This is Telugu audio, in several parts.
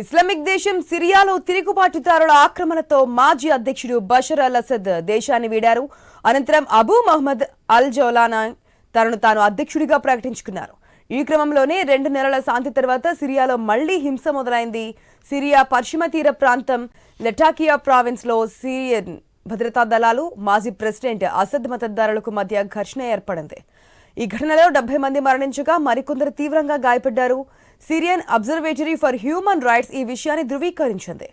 ఇస్లామిక్ దేశం సిరియాలో తిరుగుబాటుదారుల ఆక్రమణతో మాజీ అధ్యక్షుడు బషర్ అల్ అసద్ దేశాన్ని వీడారు. అనంతరం అబూ మహ్మద్ అల్ జౌలానా తనను తాను అధ్యక్షుడిగా ప్రకటించుకున్నారు. ఈ క్రమంలోనే రెండు నెలల శాంతి తర్వాత సిరియాలో మళ్ళీ హింస మొదలైంది. సిరియా పశ్చిమ తీర ప్రాంతం లెటాకియా ప్రావిన్స్లో సిరియన్ భద్రతా దళాలు మాజీ ప్రెసిడెంట్ అసద్ మతదారులకు మధ్య ఘర్షణ ఏర్పడింది. ఈ ఘటనలో డెబ్బై మంది మరణించగా మరికొందరు తీవ్రంగా గాయపడ్డారు. Syrian Observatory for Human Rights ఈ విషయాన్ని ధృవీకరించింది.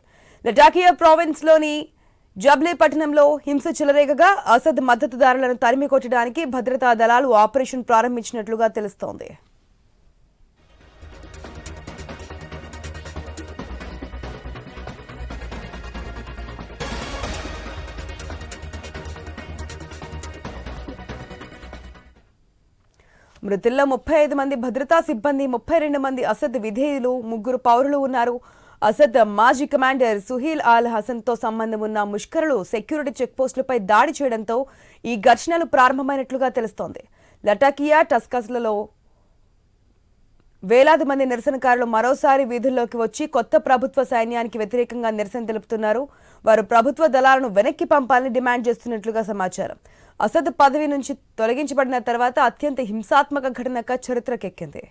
లటాకియా ప్రావిన్స్లోని జబ్లే పట్టణంలో హింస చెలరేగగా అసద్ మద్దతుదారులను తరిమి కొట్టడానికి భద్రతా దళాలు ఆపరేషన్ ప్రారంభించినట్లుగా తెలుస్తోంది. మృతుల్లో ముప్పై ఐదు మంది భద్రతా సిబ్బంది ముప్పై రెండు మంది అసద్ విధేయులు ముగ్గురు పౌరులు ఉన్నారు. అసద్ మాజీ కమాండర్ సుహీల్ ఆల్ హసన్తో సంబంధం ఉన్న ముష్కరులు సెక్యూరిటీ చెక్పోస్టులపై దాడి చేయడంతో ఈ ఘర్షణలు ప్రారంభమైనట్లుగా తెలుస్తోంది. లటాకియా టస్కస్లలో వేలాది మంది నిరసనకారులు మరోసారి వీధుల్లోకి వచ్చి కొత్త ప్రభుత్వ సైన్యానికి వ్యతిరేకంగా నిరసన తెలుపుతున్నారు. వారు ప్రభుత్వ దళాలను వెనక్కి పంపాలని డిమాండ్ చేస్తున్నట్లుగా సమాచారం. అసద్ పదవి నుంచి తొలగించబడిన తర్వాత అత్యంత హింసాత్మక ఘటనగా చరిత్రకెక్కింది.